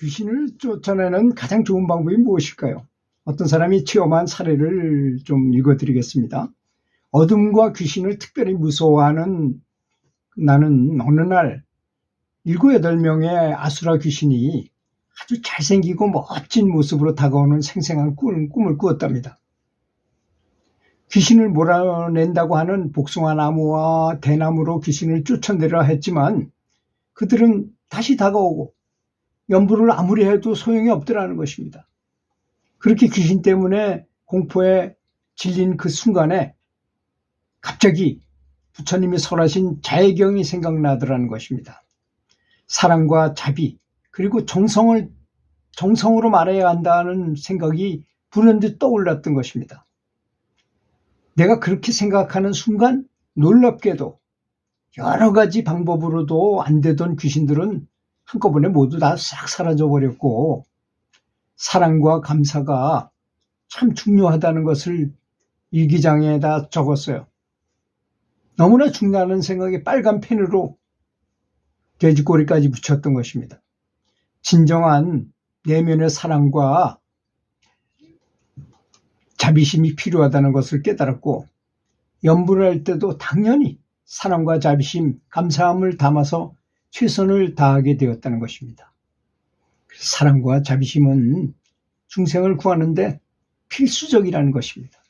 귀신을 쫓아내는 가장 좋은 방법이 무엇일까요? 어떤 사람이 체험한 사례를 좀 읽어드리겠습니다. 어둠과 귀신을 특별히 무서워하는 나는 어느 날 일곱 여덟 명의 아수라 귀신이 아주 잘생기고 멋진 모습으로 다가오는 생생한 꿈, 꿈을 꾸었답니다. 귀신을 몰아낸다고 하는 복숭아 나무와 대나무로 귀신을 쫓아내려 했지만 그들은 다시 다가오고 연부를 아무리 해도 소용이 없더라는 것입니다. 그렇게 귀신 때문에 공포에 질린 그 순간에 갑자기 부처님이 설하신 자애경이 생각나더라는 것입니다. 사랑과 자비 그리고 정성을 정성으로 말해야 한다는 생각이 불현듯 떠올랐던 것입니다. 내가 그렇게 생각하는 순간 놀랍게도 여러 가지 방법으로도 안 되던 귀신들은 한꺼번에 모두 다 싹 사라져 버렸고 사랑과 감사가 참 중요하다는 것을 일기장에다 적었어요. 너무나 중요하는 생각에 빨간 펜으로 돼지꼬리까지 붙였던 것입니다. 진정한 내면의 사랑과 자비심이 필요하다는 것을 깨달았고 연부를 할 때도 당연히 사랑과 자비심, 감사함을 담아서 최선을 다하게 되었다는 것입니다. 사랑과 자비심은 중생을 구하는데 필수적이라는 것입니다.